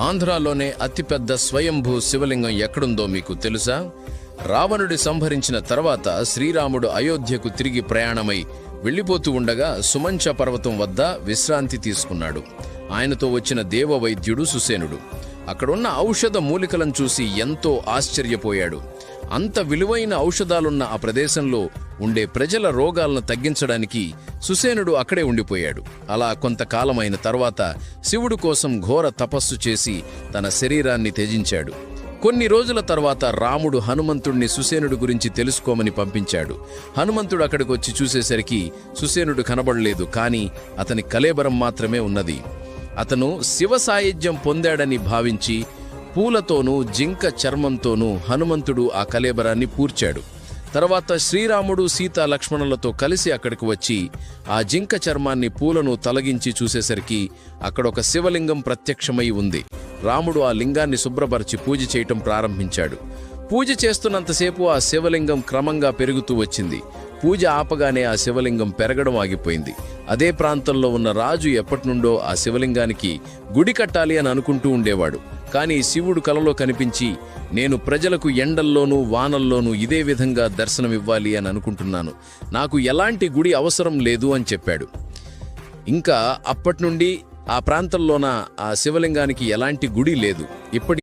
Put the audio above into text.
ఆంధ్రాలోనే అతిపెద్ద స్వయంభూ శివలింగం ఎక్కడుందో మీకు తెలుసా? రావణుడి సంహరించిన తర్వాత శ్రీరాముడు అయోధ్యకు తిరిగి ప్రయాణమై వెళ్ళిపోతూ ఉండగా సుమంచ పర్వతం వద్ద విశ్రాంతి తీసుకున్నాడు. ఆయనతో వచ్చిన దేవ వైద్యుడు సుసేనుడు. అక్కడున్న ఔషధ మూలికలను చూసి ఎంతో ఆశ్చర్యపోయాడు. అంత విలువైన ఔషధాలున్న ఆ ప్రదేశంలో ఉండే ప్రజల రోగాలను తగ్గించడానికి సుసేనుడు అక్కడే ఉండిపోయాడు. అలా కొంతకాలమైన తర్వాత శివుడు కోసం ఘోర తపస్సు చేసి తన శరీరాన్ని త్యజించాడు. కొన్ని రోజుల తర్వాత రాముడు హనుమంతుణ్ణి సుసేనుడు గురించి తెలుసుకోమని పంపించాడు. హనుమంతుడు అక్కడికి వచ్చి చూసేసరికి సుసేనుడు కనబడలేదు కానీ అతని కలేబరం మాత్రమే ఉన్నది. అతను శివ సాయుధ్యం పొందాడని భావించి పూలతోనూ జింక చర్మంతోనూ హనుమంతుడు ఆ కలేబరాన్ని పూర్చాడు తర్వాత శ్రీరాముడు సీత లక్ష్మణులతో కలిసి అక్కడికి వచ్చి ఆ జింక చర్మాన్ని పూలను తొలగించి చూసేసరికి అక్కడ ఒక శివలింగం ప్రత్యక్షమై ఉంది. రాముడు ఆ లింగాన్ని శుభ్రపరిచి పూజ చేయటం ప్రారంభించాడు. పూజ చేస్తున్నంతసేపు ఆ శివలింగం క్రమంగా పెరుగుతూ వచ్చింది. పూజ ఆపగానే ఆ శివలింగం పెరగడం ఆగిపోయింది. అదే ప్రాంతంలో ఉన్న రాజు ఎప్పటినుండో ఆ శివలింగానికి గుడి కట్టాలి అని అనుకుంటూ ఉండేవాడు. కానీ శివుడు కలలో కనిపించి నేను ప్రజలకు ఎండల్లోనూ వానల్లోనూ ఇదే విధంగా దర్శనమివ్వాలి అని అనుకుంటున్నాను. నాకు ఎలాంటి గుడి అవసరం లేదు అని చెప్పాడు. ఇంకా అప్పటి నుండి ఆ ప్రాంతంలోన ఆ శివలింగానికి ఎలాంటి గుడి లేదు. ఇప్పటి